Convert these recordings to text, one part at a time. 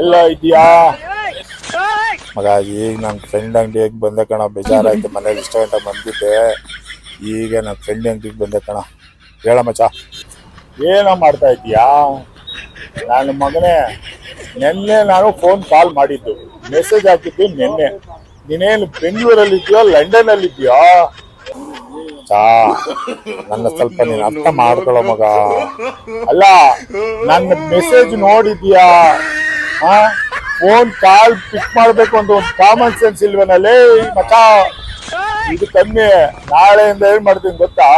ಎಲ್ಲ ಇದೆಯಾ? ಮಗ ಈಗ ನನ್ನ ಫ್ರೆಂಡ್ ಅಂಗಡಿಗೆ ಬಂದೆ ಕಣ ಬೇಜಾರಾಯ್ತು ಮನೇಲಿ ಇಷ್ಟ ಗಂಟೆ ಬಂದಿದ್ದೆ. ಈಗ ನನ್ನ ಫ್ರೆಂಡ್ ಅಂಗಡಿಗೆ ಬಂದೆ ಕಣ. ಹೇಳ ಮಚ್ಚ. ಏನೋ ಮಾಡ್ತಾ ಇದೀಯಾ? ನನ್ನ ಮಗನೇ ನಿನ್ನೆ ನಾನು ಫೋನ್ ಕಾಲ್ ಮಾಡಿದ್ದು. ಮೆಸೇಜ್ ಹಾಕಿದ್ದು ನಿನ್ನೆ. ನೀನೇನು ಬೆಂಗಳೂರಲ್ಲಿ ಇದೆಯೋ ಲಂಡನ್ ಅಲ್ಲಿ ಇದೆಯೋ ಚಾ ನನ್ನ ಸ್ವಲ್ಪ ನೀನು ಅರ್ಥ ಮಾಡ್ಕೊಳ್ಳೋ ಮಗ. ಅಲ್ಲ ನನ್ನ ಮೆಸೇಜ್ ನೋಡಿದ್ಯಾ? ಫೋನ್ ಕಾಲ್ ಪಿಕ್ ಮಾಡ್ಬೇಕು ಅಂತ ಒಂದು ಕಾಮನ್ ಸೆನ್ಸ್ ಇಲ್ವೇನಲ್ಲಿ? ಮಚ ಇದು ಕಮ್ಮಿ. ನಾಳೆಯಿಂದ ಏನ್ ಮಾಡ್ತೀನಿ ಗೊತ್ತಾ?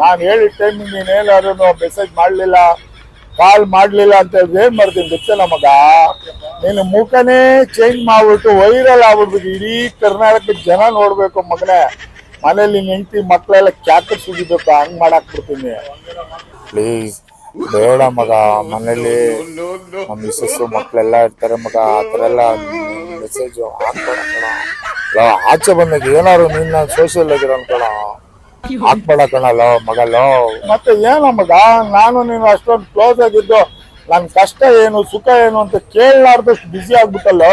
ನಾನು ಹೇಳಿದ ನೀನು ಏನಾದ್ರೂ ಮೆಸೇಜ್ ಮಾಡ್ಲಿಲ್ಲ ಕಾಲ್ ಮಾಡ್ಲಿಲ್ಲ ಅಂತ ಹೇಳಿದ್ರೆ ಏನ್ ಮಾಡ್ತೀನಿ ಗೊತ್ತಿಲ್ಲ ಮಗ ನೀನು ಮುಖನೇ ಚೇಂಜ್ ಮಾಡ್ಬಿಟ್ಟು ವೈರಲ್ ಆಗ್ಬಿಡ್ಬೇಕು ಇಡೀ ಕರ್ನಾಟಕದ ಜನ ನೋಡ್ಬೇಕು ಮಗನೇ. ಮನೇಲಿ ಹೆಂಡತಿ ಮಕ್ಕಳೆಲ್ಲ ಕ್ಯಾಕರ್ ಸುಗಿಬೇಕು ಹಂಗ್ ಮಾಡಾಕ್ ಬಿಡ್ತೀನಿ. ಪ್ಲೀಸ್ ಬೇಡ ಮಗ, ಮನೇಲಿ ನಮ್ಮ ಮಿಸ್ಸಸ್ಸು ಮಕ್ಕಳೆಲ್ಲ ಇರ್ತಾರೆ ಮಗ, ಆ ಥರ ಎಲ್ಲ ಮೆಸೇಜು ಹಾಕ್ಬೇಡ ಆಚೆ ಬಂದಾಗ ಏನಾದ್ರು ನಿನ್ನ ಸೋಷಿಯಲ್ ಆಗಿರೋ ಕಣ. ಹಾಕ್ಬೇಡ ಮಗ ಮಗಲೋ ಮತ್ತೆ ಏನ ಮಗ, ನಾನು ನೀನು ಅಷ್ಟೊಂದು ಕ್ಲೋಸ್ ಆಗಿದ್ದು ನನ್ ಕಷ್ಟ ಏನು, ಸುಖ ಏನು ಅಂತ ಕೇಳಲಾರ್ದಷ್ಟು ಬಿಸಿ ಆಗ್ಬಿಟ್ಟಲ್ಲ.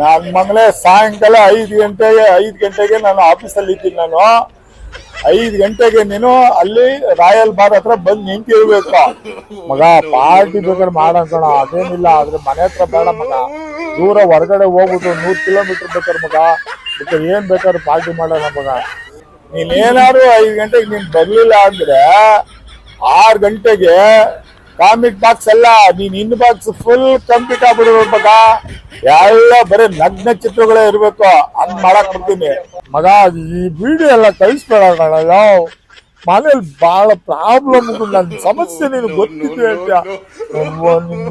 ನನ್ ಮಗನೇ ಸಾಯಂಕಾಲ ಐದು ಗಂಟೆಗೆ ಐದು ಗಂಟೆಗೆ ನಾನು ಆಫೀಸಲ್ಲಿ ಇದ್ದೀನಿ ನಾನು. ಐದು ಗಂಟೆಗೆ ನೀನು ಅಲ್ಲಿ ರಾಯಲ್ ಬಾರ್ ಹತ್ರ ಬಂದು ನಿಂತಿರ್ಬೇಕು. ಮಗ ಪಾರ್ಟಿ ಬೇಕಾದ್ರೆ ಮಾಡಂತಣ ಅದೇನಿಲ್ಲ, ಆದ್ರೆ ಮನೆ ಹತ್ರ ಬೇಡ ಮಗ. ದೂರ ಹೊರಗಡೆ ಹೋಗ್ಬಿಟ್ಟು ನೂರ್ ಕಿಲೋಮೀಟರ್ ಬೇಕಾದ್ರೆ ಮಗ, ಮತ್ತೆ ಏನ್ ಬೇಕಾದ್ರೆ ಪಾರ್ಟಿ ಮಾಡೋಣ ಮಗ. ನೀನೇನಾದ್ರು ಐದು ಗಂಟೆಗೆ ನೀನ್ ಬರ್ಲಿಲ್ಲ ಅಂದ್ರೆ ಆರು ಗಂಟೆಗೆ ಕಾಮಿಕ್ ಬಾಕ್ಸ್ ಎಲ್ಲ ನೀನ್ ಇನ್ ಬಾಕ್ಸ್ ಫುಲ್ ಕಂಪ್ಲೀಟ್ ಆಗ್ಬಿಡ್ಬೇಕ ಎಲ್ಲ ಬರೀ ನಗ್ನ ಚಿತ್ರಗಳೇ ಇರ್ಬೇಕು. ಹಂಗ್ ಮಾಡಕ್ ಬಿಡ್ತೀನಿ. ಮಗ, ಈ ವಿಡಿಯೋ ಎಲ್ಲ ಕಳಿಸ್ಬೇಡ ಕಣಯ್ಯೋ ಮನೇಲಿ ಬಹಳ ಪ್ರಾಬ್ಲಮ್ ನನ್ನ ಸಮಸ್ಯೆ ನೀನು ಗೊತ್ತಿದ್ದು ಹೇಳ್ತೀಯ?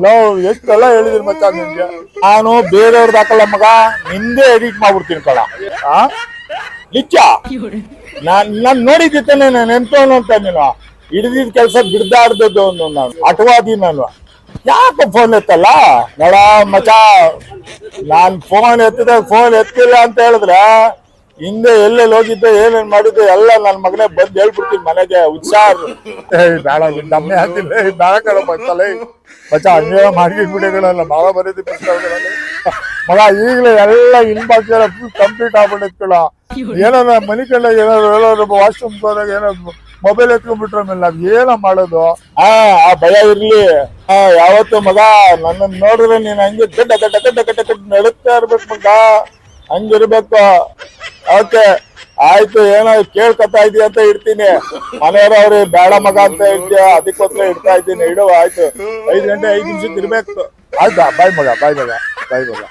ಲವ್ ಎಷ್ಟೆಲ್ಲ ಹೇಳಿದಿರಿ ಮಚ್ಚ ನಿನ್ಗೆ? ನಾನು ಬೇರೆಯವ್ರದ್ದು ಹಾಕಲ್ಲ ಮಗ, ನಿಂದೇ ಎಡಿಟ್ ಮಾಡ್ಬಿಡ್ತೀನಿ ಕಣ. ನಿಜ ನಾನ್ ನಾನ್ ನೋಡಿದ್ದಾನೆ ನಾನು ಎಂತವನು ಅಂತ ನೀನು? ಹಿಡಿದಿದ್ ಕೆಲಸ ಬಿಡ್ದಾಡ್ದದ್ದು ಒಂದು ನಾನು, ಅಟವಾದಿ ನಾನು. ಯಾಕೆ ಫೋನ್ ಎತ್ತಲ್ಲ? ನೋಡ, ಮಚ. ನಾನ್ ಫೋನ್ ಎತ್ತಿದ ಫೋನ್ ಎತ್ತಿಲ್ಲ ಅಂತ ಹೇಳಿದ್ರೆ, ಹಿಂದೆ ಎಲ್ಲೆಲ್ಲಿ ಹೋಗಿದ್ದೆ, ಏನೇನ್ ಮಾಡಿದ್ದೆ, ಎಲ್ಲ ನನ್ನ ಮಗನೇ ಬಂದ್ ಹೇಳ್ಬಿಡ್ತೀನಿ ಮನೆಗೆ, ಹುಷಾರ್. ಬೇಡ ನಮ್ಮೆ ಹಾಕಿಲ್ಲ ಬೇಡ ಕಡೆ ಮಚ್ಚಲ್ಲ ಮಚ ಹಂಗೆ ಮಾಡಿ ಭಾಳ ಬರೀತಿ ಮಗ, ಈಗಲೇ ಎಲ್ಲ ಇನ್ಬಾಕ್ಸ್ ಎಲ್ಲ ಫುಲ್ ಕಂಪ್ಲೀಟ್ ಆಗ್ಬಿಟ್ಟಿತ್ತು ಏನಾರ ಮನಿ ಕಂಡಾಗ ಏನಾದ್ರು ವಾಶ್ರೂಮ್ ಏನಾದ್ರು ಮೊಬೈಲ್ ಎತ್ಕೊಂಡ್ಬಿಟ್ರ ಮೇಲೆ ನಾವ್ ಏನ ಮಾಡೋದು. ಆ ಆ ಭಯ ಇರ್ಲಿ. ಆ, ಯಾವತ್ತು ಮಗ ನನ್ನ ನೋಡಿದ್ರೆ ನೀನ್ ಹಂಗೆ ಗಡ್ಡ ಗಡ್ಡ ಗಡ್ಡ ಗಡ್ಡ ಗಡ್ಡ ನಡುತ್ತಾ ಇರ್ಬೇಕು ಮಗ. ಹಂಗಿರ್ಬೇಕು. ಓಕೆ, ಆಯ್ತು, ಏನೋ ಕೇಳ್ಕೊತಾ ಇದೀಯ ಅಂತ ಇಡ್ತೀನಿ ಮನೆಯವ್ರ ಅವ್ರಿ, ಬೇಡ ಮಗ ಅಂತ ಇಡ್ತೀಯ ಅದಕ್ಕೋಸ್ಕರ ಇಡ್ತಾ ಇದ್ದೀನಿ. ಇಡುವ ಆಯ್ತು. ಐದು ಗಂಟೆ, ಐದು ನಿಮಿಷ ಇರ್ಬೇಕು ಆಯ್ತಾ? ಬಾಯ್ ಮಗ ಬಾಯ್ ಮಗ ಬಾಯ್ ಮಗ.